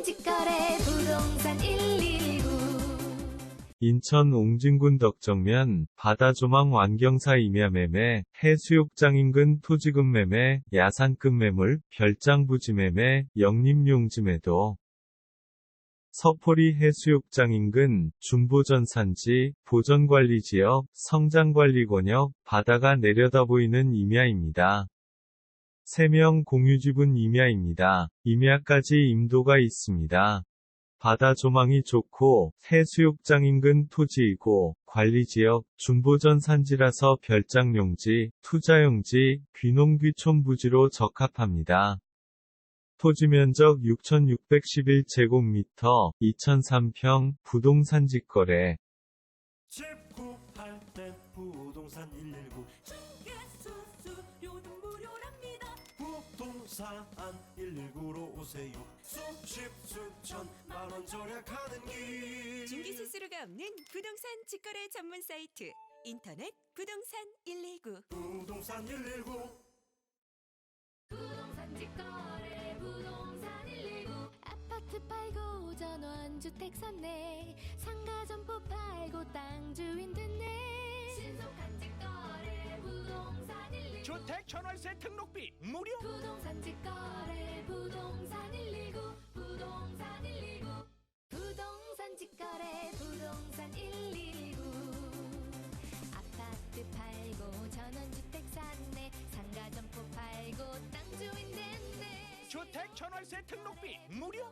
부동산 직거래 부동산 119 인천 옹진군 덕정면 바다조망 완경사 임야매매, 해수욕장 인근 토지금 매매, 야산급 매물, 별장 부지 매매, 영림용지 매도. 서포리 해수욕장 인근 중보전 산지, 보전관리지역, 성장관리권역, 바다가 내려다 보이는 임야입니다. 3명 공유지분 임야입니다. 임야까지 임도가 있습니다. 바다 조망이 좋고 해수욕장 인근 토지이고 관리지역 중보전 산지라서 별장용지, 투자용지, 귀농귀촌 부지로 적합합니다. 토지 면적 6,611제곱미터, 2,003평, 부동산 직거래. 부동산 119 중개수수료도 무료랍니다 부동산 119로 오세요. 수십 수천 만원 절약하는 길. 중개 수수료가 없는 부동산 직거래 전문 사이트. 인터넷 부동산 119 부동산 119 부동산 직거래 부동산 119 아파트 팔고 전원주택 샀네. 상가 점포 팔고 땅 주인 됐네. 신속한 직거래 부동산 119 주택 전월세 등록비 무료. 부동산 직 주택 전월세 등록비 무료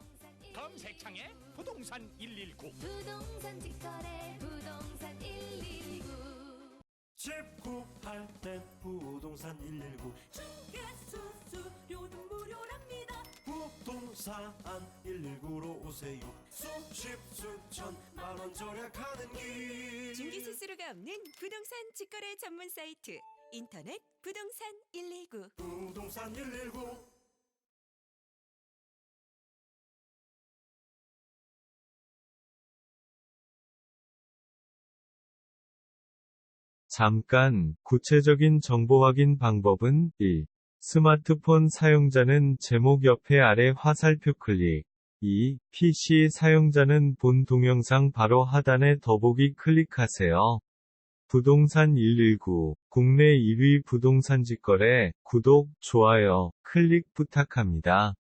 검색창에 부동산 119 부동산 직거래 부동산 119 집 구할 때 부동산 119 중개수수료도 무료랍니다. 부동산 119로 오세요. 수십 수천 만원 절약하는 길. 중개 수수료가 없는 부동산 직거래 전문 사이트 인터넷 부동산 119 부동산 119 잠깐, 구체적인 정보 확인 방법은 1. 스마트폰 사용자는 제목 옆에 아래 화살표 클릭. 2. PC 사용자는 본 동영상 바로 하단에 더보기 클릭하세요. 부동산 119, 국내 1위 부동산 직거래, 구독, 좋아요, 클릭 부탁합니다.